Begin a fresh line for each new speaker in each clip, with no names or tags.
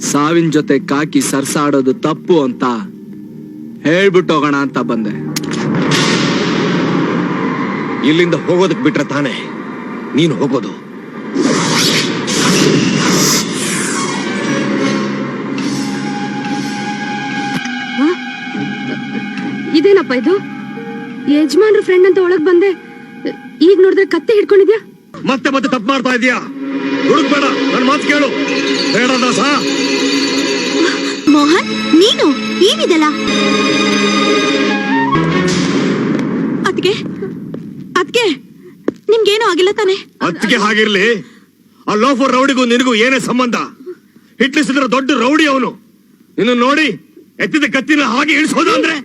ಸಾವಿನ ಜೊತೆ ಕಾಕಿ ಸರ್ಸಾಡೋದು ತಪ್ಪು ಅಂತ ಹೇಳ್ಬಿಟ್ಟು ಹೋಗೋಣ ಅಂತ ಬಂದೆ.
ಇಲ್ಲಿಂದ ಹೋಗೋದಕ್ ಬಿಟ್ರೆ ತಾನೆ ನೀನು ಹೋಗೋದು.
ಇದೇನಪ್ಪ ಇದು? ಯಜಮಾನ್ರು ಫ್ರೆಂಡ್ ಅಂತ ಒಳಗ್ ಬಂದೆ. ಈಗ ನೋಡಿದ್ರೆ ಕತ್ತೆ ಹಿಡ್ಕೊಂಡಿದ್ಯಾ?
ಮತ್ತೆ ಮತ್ತೆ ತಪ್ಪು ಮಾಡ್ತಾ ಇದೀಯಾ? ಹುಡುಕ್ಬೇಡ ನನ್ನ ಮಾತು ಕೇಳು. ಬೇಡ ದಾಸ
ಮೋಹನ್ ನೀನು ಏನಿದೆಲ್ಲ? ಅದ್ಗೆ ಅದ್ಗೆ ನಿಮ್ಗೇನು ಆಗಿಲ್ಲ ತಾನೆ?
ಅತ್ತಿಗೆ ಹಾಗಿರ್ಲಿ. ಆ ಲೋಫರ್ ರೌಡಿಗೂ ನಿನಗೂ ಏನೇ ಸಂಬಂಧ? ಹಿಟ್ಲಿಸಿದ್ರೆ ದೊಡ್ಡ ರೌಡಿ ಅವನು. ನಿನ್ನ ನೋಡಿ ಎತ್ತಿದ ಕತ್ತಿನ ಹಾಗೆ ಇಳಿಸೋದು ಅಂದ್ರೆ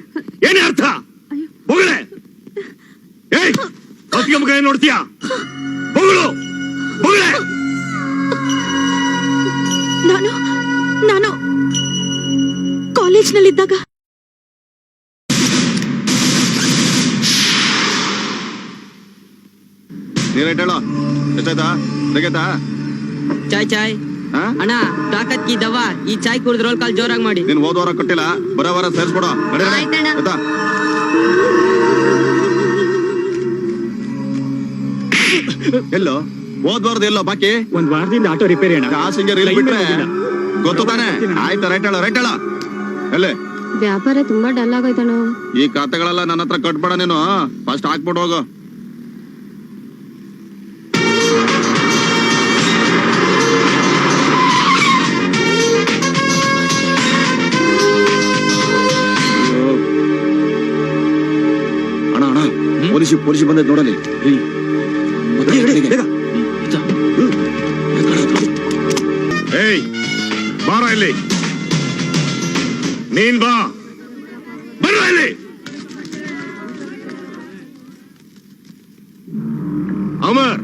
ಏನೇ ಅರ್ಥ? ಹೋಗಳೆ ಏಯ್ ಕತ್ತಿಗೆ ಮಗ ಏನ್ ನೋಡ್ತೀಯಾ? ಹೋಗಳೆ
ಕಾಲೇಜ್ನಲ್ಲಿದ್ದಾಗ
ಗೊತ್ತಾನೆ ಹೇಳೋ? ಎಷ್ಟಾಯ್ತಾ? ತೆಗೆತಾ
ಚಾಯ್ ಚಾಯ್.
ಹಾ?
ಅಣ್ಣ ತಾಕತ್ ಕಿ ದವಾ ಈ ಚಾಯ್ ಕುಡಿದ್ ರೋಲ್ ಕಾಲ್ ಜೋರಾಗಿ ಮಾಡಿ.
ನೀನ್ ಹೋದ ವಾರ ಕೊಟ್ಟಿಲ್ಲ ಬರೋ ವಾರ ಸೇರ್ಸ್ಕೊಡೋ
ಆಯ್ತಣ್ಣ.
ಆಯ್ತಾ? ಎಲ್ಲೋ? ಹೋದ್ ವಾರದ ಎಲ್ಲೋ ಬಾಕಿ?
ಒಂದ್ ವಾರದಿಂದ ಆಟೋ ರಿಪೇರಿ ಅಣ್ಣ.
ಕಾಸಿಂಗೆ ರೈಲ್ ಬಿಟ್ರೆ ಗೊತ್ತು ತಾನೆ? ಆಯ್ತಾ ರೈಟ್ ಹೇಳ ರೈಟ್ ಹೇಳ. ಎಲ್ಲೇ
ವ್ಯಾಪಾರ ತುಂಬಾ ಡಲ್ ಆಗೋಯ್ತಣ್ಣ
ಈ ಖಾತೆಗಳೆಲ್ಲ ನನ್ನ ಹತ್ರ ಕಟ್ಬೇಡ ನೀನು ಫಸ್ಟ್ ಹಾಕ್ಬಿಟ್ಟು ಹೋಗು. ಅಣ್ಣ ಅಣ್ಣ ಪೊಲೀಸಿ ಪೊಲೀಸಿ ಬಂದೈತೆ ನೋಡಲಿ.
ಏಯ್ ಬಾರ ಇಲ್ಲಿ. ನೀನ್ ಬಾ. ಬರುವ ಅಮರ್,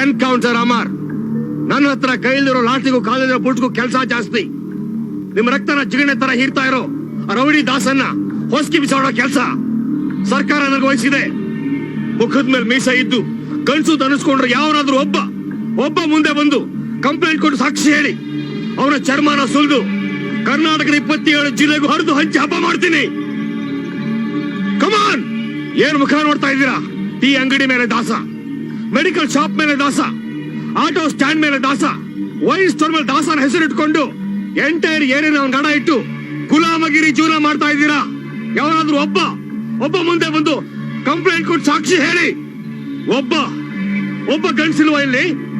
ಎನ್ಕೌಂಟರ್ ಅಮರ್. ನನ್ನ ಹತ್ರ ಕೈಲಿರೋ ಲಾಠಿಗೂ ಕಾಲಿರೋ ಬುಟ್ಗೂ ಕೆಲಸ ಜಾಸ್ತಿ. ನಿಮ್ ರಕ್ತನ ಜಿಗಣೆ ತರ ಹೀರ್ತಾ ಇರೋ ರೌಡಿ ದಾಸನ್ನ ಹೊಸ್ಕಿ ಬಿಸಾಡೋ ಕೆಲಸ ಸರ್ಕಾರ ನನಗೆ ವಹಿಸಿದೆ. ಮುಖದ ಮೇಲೆ ಮೀಸ ಇದ್ದು ಕನ್ಸು ತನಿಸ್ಕೊಂಡ್ರೆ ಯಾವನಾದ್ರೂ ಒಬ್ಬ ಒಬ್ಬ ಮುಂದೆ ಬಂದು ಕಂಪ್ಲೇಂಟ್ ಕೊಟ್ಟು ಸಾಕ್ಷಿ ಹೇಳಿ. ಅವನ ಚರ್ಮನ ಸುಲಿದು ಕರ್ನಾಟಕದ ಇಪ್ಪತ್ತೇಳು ಜಿಲ್ಲೆಗೂ ಹರಿದು ಹಂಚಿ ಹಬ್ಬ ಮಾಡ್ತೀನಿ. ಕಮಾನ್ ಏನ್ ಮುಖ ನೋಡ್ತಾ ಇದ್ದೀರಾ? ಟೀ ಅಂಗಡಿ ಮೇಲೆ ದಾಸ. ಮೆಡಿಕಲ್ ಶಾಪ್ ಮೇಲೆ ದಾಸ. ಆಟೋ ಸ್ಟ್ಯಾಂಡ್ ಮೇಲೆ ದಾಸ. ವೈನ್ ಸ್ಟೋರ್ ಮೇಲೆ ದಾಸನ ಹೆಸರಿಟ್ಕೊಂಡು ಎಂಟೈರ್ ಏರಿಯಾ ಅವ್ನ ಗಡ ಇಟ್ಟು ಗುಲಾಮಗಿರಿ ಜೀವನ ಮಾಡ್ತಾ ಇದ್ದೀರಾ? ಯಾವನಾದ್ರೂ ಒಬ್ಬ? ಒಬ್ಬ ಮುಂದೆ ಬಂದು ಕಂಪ್ಲೇಂಟ್ ಕೊಟ್ಟು ಸಾಕ್ಷಿ ಹೇಳಿ. ಒಬ್ಬ ಒಬ್ಬ ಗಂಡಸಿಲ್ವಾ ಇಲ್ಲಿ?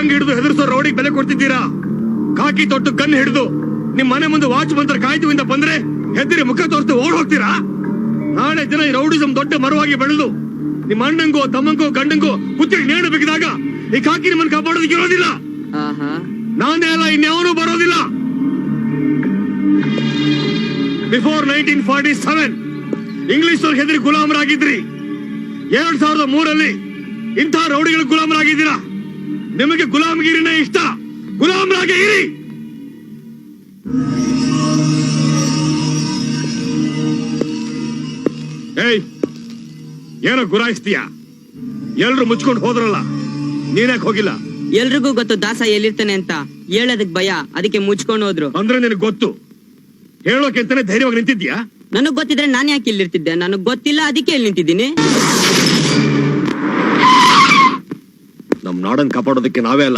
ಲಾಂಗ್ ಹಿಡಿದು ಹೆದರ್ಸೋ ರೋಡಿಗೆ ಬೆಲೆ ಕೊಡ್ತಿದ್ದೀರಾ? ಕಾಕಿ ತೊಟ್ಟು ಗನ್ ಹಿಡಿದು ನಿಮ್ ಮನೆ ಮುಂದೆ ವಾಚ್ ಮಂತ್ರ ಕಾಯ್ತು ಇಂದ ಬಂದ್ರೆ ಹೆದರಿ ಮುಖ ತೋರಿಸ್ತು ಓಡ್ ಹೋಗ್ತೀರಾ? ನಾಳೆ ದಿನ ಈ ರೌಡಿಸಂ ದೊಡ್ಡ ಮರವಾಗಿ ಬೆಳೆದು ನಿಮ್ಮ ಅಣ್ಣಂಗೋ ತಮ್ಮಂಗೋ ಗಂಡಂಗೋ ಕುತ್ತಿಗೆ ನೇಣು ಬಿಗಿದಾಗ ಈ ಕಾಕಿ ನಿಮ್ಮನ್ನು ಕಾಪಾಡೋದಕ್ಕೆ ಇರೋದಿಲ್ಲ. ನಾನೇ ಅಲ್ಲ ಇನ್ಯಾವನು ಬರೋದಿಲ್ಲ. Before nineteen forty seven English ಅವ್ರಿಗೆ ಹೆದರಿ ಗುಲಾಮರಾಗಿದ್ರಿ. ಎರಡ್ ಸಾವಿರದ ಮೂರಲ್ಲಿ ಇಂಥ ರೌಡಿಗಳ ಗುಲಾಮರಾಗಿದ್ದೀರಾ? ನಿಮಗೆ ಗುಲಾಮಗಿರಿನೇ ಇಷ್ಟ. ಗುಲಾಮರಾಗೆ ಇರಿ. ಏಯ್ ಏನೋ ಗುರಾಯಿಸ್ತೀಯ? ಎಲ್ರು ಮುಚ್ಕೊಂಡು ಹೋದ್ರಲ್ಲ ನೀನ್ಯಾಕ್ ಹೋಗಿಲ್ಲ?
ಎಲ್ರಿಗೂ ಗೊತ್ತು ದಾಸ ಎಲ್ಲಿರ್ತಾನೆ ಅಂತ. ಹೇಳೋದಕ್ ಭಯ ಅದಕ್ಕೆ ಮುಚ್ಕೊಂಡು ಹೋದ್ರು.
ಅಂದ್ರೆ ನಿನಗೆ ಗೊತ್ತು? ಹೇಳೋಕೆ ಅಂತಾನೆ ಧೈರ್ಯವಾಗಿ ನಿಂತಿದ್ಯಾ
ನನಗ್ ಗೊತ್ತಿದ್ರೆ ನಾನು ಯಾಕೆ ಇಲ್ಲಿರ್ತಿದ್ದೆ? ನನಗ್ ಗೊತ್ತಿಲ್ಲ ಅದಕ್ಕೆ ಇಲ್ಲಿ ನಿಂತಿದ್ದೀನಿ?
ನಮ್ ನಾಡನ್ ಕಾಪಾಡೋದಕ್ಕೆ ನಾವೇ ಅಲ್ಲ.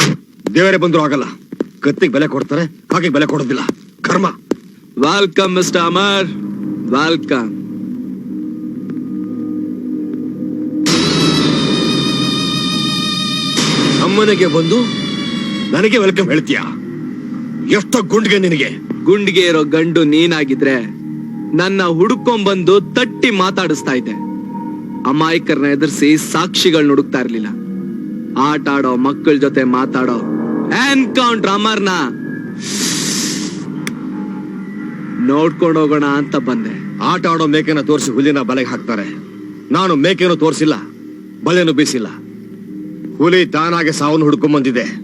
ದೇವರೇ ಬಂದ್ರು ಆಗಲ್ಲ. ಕತ್ತಿಗೆ ಬೆಲೆ ಕೊಡ್ತಾರೆ ಹಾಗೆ ಬೆಲೆ ಕೊಡೋದಿಲ್ಲ. ಕರ್ಮ.
ವೆಲ್ಕಮ್ ಮಿಸ್ಟರ್ ಅಮರ್ ವೆಲ್ಕಮ್
ನಮ್ಮನೆಗೆ ಬಂದು ನನಗೆ ವೆಲ್ಕಮ್ ಹೇಳ್ತೀಯ? ಎಷ್ಟೋ ಗುಂಡ್ಗೆ ನಿನಗೆ.
ಗುಂಡಿಗೆ ಇರೋ ಗಂಡು ನೀನಾಗಿದ್ರೆ ನನ್ನ ಹುಡುಕೊಂಬಂದು ತಟ್ಟಿ ಮಾತಾಡಿಸ್ತಾ ಇದ್ದೆ. ಅಮಾಯಕರನ್ನ ಎದುರಿಸಿ ಸಾಕ್ಷಿಗಳನ್ನ ಹುಡುಕ್ತಾ ಇರ್ಲಿಲ್ಲ. ಆಟ ಆಡೋ ಮಕ್ಕಳ ಜೊತೆ ಮಾತಾಡೋ. ಎನ್ಕೌಂಟ್ರ್ ಅಮರ್ನ ನೋಡ್ಕೊಂಡು ಹೋಗೋಣ ಅಂತ ಬಂದೆ.
ಆಟ ಆಡೋ ಮೇಕೆನ ತೋರಿಸಿ ಹುಲಿನ ಬಲೆಗೆ ಹಾಕ್ತಾರೆ. ನಾನು ಮೇಕೆನೂ ತೋರಿಸಿಲ್ಲ, ಬಲೆನೂ ಬೀಸಿಲ್ಲ.
ಹುಲಿ ತಾನಾಗೆ ಸಾವನ್ನು ಹುಡ್ಕೊಂಡ್ ಬಂದಿದೆ